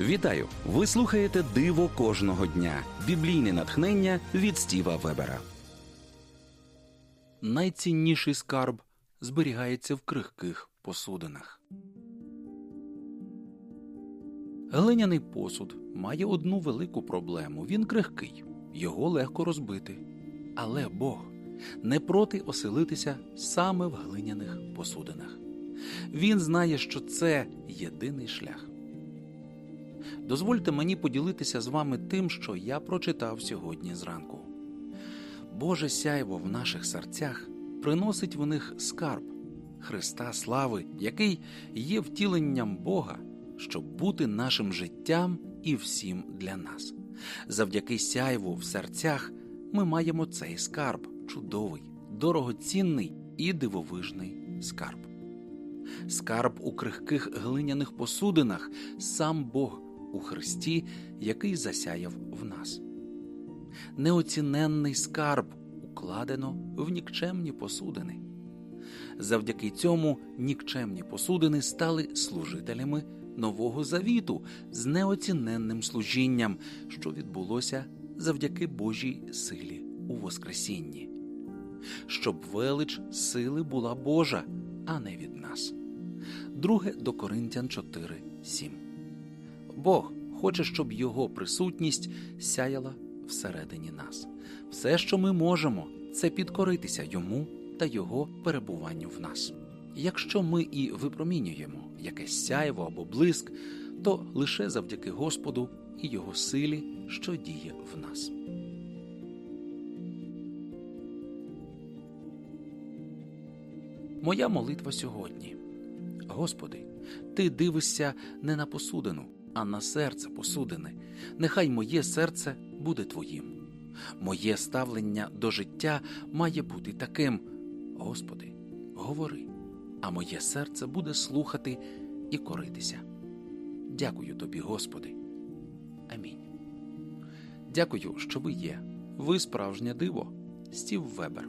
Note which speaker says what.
Speaker 1: Вітаю! Ви слухаєте Диво кожного дня. Біблійне натхнення від Стіва Вебера. Найцінніший скарб зберігається в крихких посудинах. Глиняний посуд має одну велику проблему. Він крихкий, його легко розбити. Але Бог не проти оселитися саме в глиняних посудинах. Він знає, що це єдиний шлях. Дозвольте мені поділитися з вами тим, що я прочитав сьогодні зранку. Боже сяйво в наших серцях приносить в них скарб Христа слави, який є втіленням Бога, щоб бути нашим життям і всім для нас. Завдяки сяйву в серцях ми маємо цей скарб, чудовий, дорогоцінний і дивовижний скарб. Скарб у крихких глиняних посудинах, сам Бог у Христі, який засяяв в нас. Неоціненний скарб укладено в нікчемні посудини. Завдяки цьому нікчемні посудини стали служителями Нового Завіту з неоціненним служінням, що відбулося завдяки Божій силі у Воскресінні, щоб велич сили була Божа, а не від нас. Друге до Коринтян 4, 7. Бог хоче, щоб Його присутність сяяла всередині нас. Все, що ми можемо, це підкоритися йому та Його перебуванню в нас. Якщо ми і випромінюємо якесь сяйво або блиск, то лише завдяки Господу і Його силі, що діє в нас. Моя молитва сьогодні. Господи, Ти дивишся не на посудину, а на серце посудини. Нехай моє серце буде Твоїм. Моє ставлення до життя має бути таким. Господи, говори, а моє серце буде слухати і коритися. Дякую тобі, Господи. Амінь. Дякую, що ви є. Ви справжнє диво. Стів Вебер.